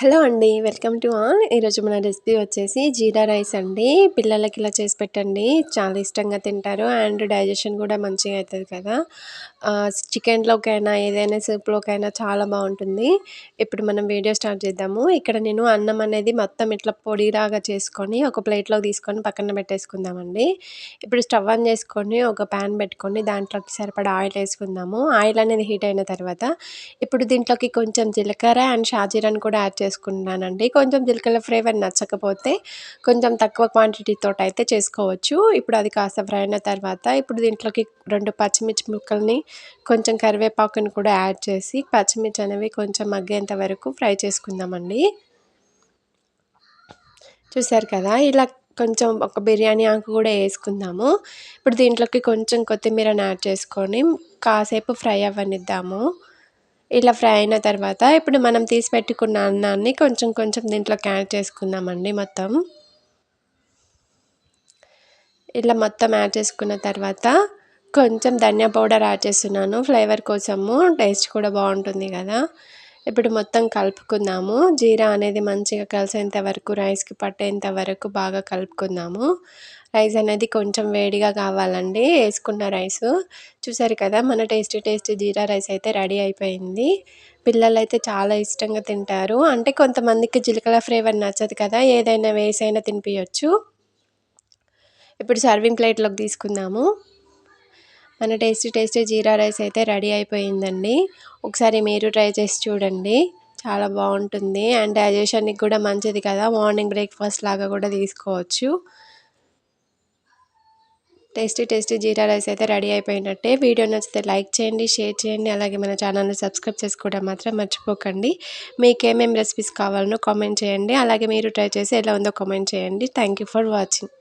Hello అండి welcome to all. ఈరోజు మన రెసిపీ వచ్చేసి జీరా రైస్ అండి. పిల్లలకి ఇలా చేసి పెట్టండి. చాలా ఇష్టంగా తింటారు అండ్ డైజెషన్ కూడా మంచిగా అవుతుంది కదా. చికెన్లోకైనా ఏదైనా సూప్లోకైనా చాలా బాగుంటుంది. ఇప్పుడు మనం వీడియో స్టార్ట్ చేద్దాము. ఇక్కడ నేను అన్నం అనేది మొత్తం ఇట్లా పొడిలాగా చేసుకొని ఒక ప్లేట్లో తీసుకొని పక్కన పెట్టేసుకుందామండి. ఇప్పుడు స్టవ్ ఆన్ చేసుకొని ఒక ప్యాన్ పెట్టుకొని దాంట్లోకి సరిపడా ఆయిల్ వేసుకుందాము. ఆయిల్ అనేది హీట్ అయిన తర్వాత ఇప్పుడు దీంట్లోకి కొంచెం జీలకర్ర అండ్ షాజీరాని కూడా యాడ్ చేసుకున్నానండి. కొంచెం జీలకర్ర ఫ్లేవర్ నచ్చకపోతే కొంచెం తక్కువ క్వాంటిటీతో అయితే చేసుకోవచ్చు. ఇప్పుడు అది కాస్త ఫ్రై అయిన తర్వాత ఇప్పుడు దీంట్లోకి రెండు పచ్చిమిర్చి ముక్కల్ని కొంచెం కరివేపాకుని కూడా యాడ్ చేసి పచ్చిమిర్చి అనేవి కొంచెం మగ్గేంత వరకు ఫ్రై చేసుకుందామండి. చూసారు కదా? ఇలా కొంచెం ఒక బిర్యానీ ఆకు కూడా వేసుకుందాము. ఇప్పుడు దీంట్లోకి కొంచెం కొత్తిమీరని యాడ్ చేసుకొని కాసేపు ఫ్రై అవ్వనిద్దాము. ఇలా ఫ్రై అయిన తర్వాత ఇప్పుడు మనం తీసి పెట్టుకున్న అన్నాన్ని కొంచెం కొంచెం దీంట్లోకి యాడ్ చేసుకుందామండి మొత్తం. ఇలా మొత్తం యాడ్ చేసుకున్న తర్వాత కొంచెం ధనియా పౌడర్ యాడ్ చేస్తున్నాను. ఫ్లేవర్ కోసము టేస్ట్ కూడా బాగుంటుంది కదా. ఇప్పుడు మొత్తం కలుపుకుందాము. జీరా అనేది మంచిగా కలిసేంత వరకు రైస్కి పట్టేంత వరకు బాగా కలుపుకుందాము. రైస్ అనేది కొంచెం వేడిగా కావాలండి. వేసుకున్న రైస్. చూసారు కదా మన టేస్టీ టేస్టీ జీరా రైస్ అయితే రెడీ అయిపోయింది. పిల్లలు అయితే చాలా ఇష్టంగా తింటారు. అంటే కొంతమందికి జిలకల ఫ్లేవర్ నచ్చదు కదా ఏదైనా వేసైనా తినిపించచ్చు ఇప్పుడు సర్వింగ్ ప్లేట్లోకి తీసుకుందాము. మన టేస్టీ టేస్టీ జీరా రైస్ అయితే రెడీ అయిపోయిందండి. ఒకసారి మీరు ట్రై చేసి చూడండి. చాలా బాగుంటుంది. అండ్ డైజెషన్కి కూడా మంచిది కదా. మార్నింగ్ బ్రేక్ఫాస్ట్ లాగా కూడా తీసుకోవచ్చు. టేస్టీ టేస్టీ జీరా రైస్ అయితే రెడీ అయిపోయినట్టే. వీడియో నచ్చితే లైక్ చేయండి షేర్ చేయండి. అలాగే మన ఛానల్ని సబ్స్క్రైబ్ చేసుకోవడం మాత్రం మర్చిపోకండి. మీకు ఏమేమి రెసిపీస్ కావాలనో కామెంట్ చేయండి. అలాగే మీరు ట్రై చేసి ఎలా ఉందో కామెంట్ చేయండి. Thank for watching.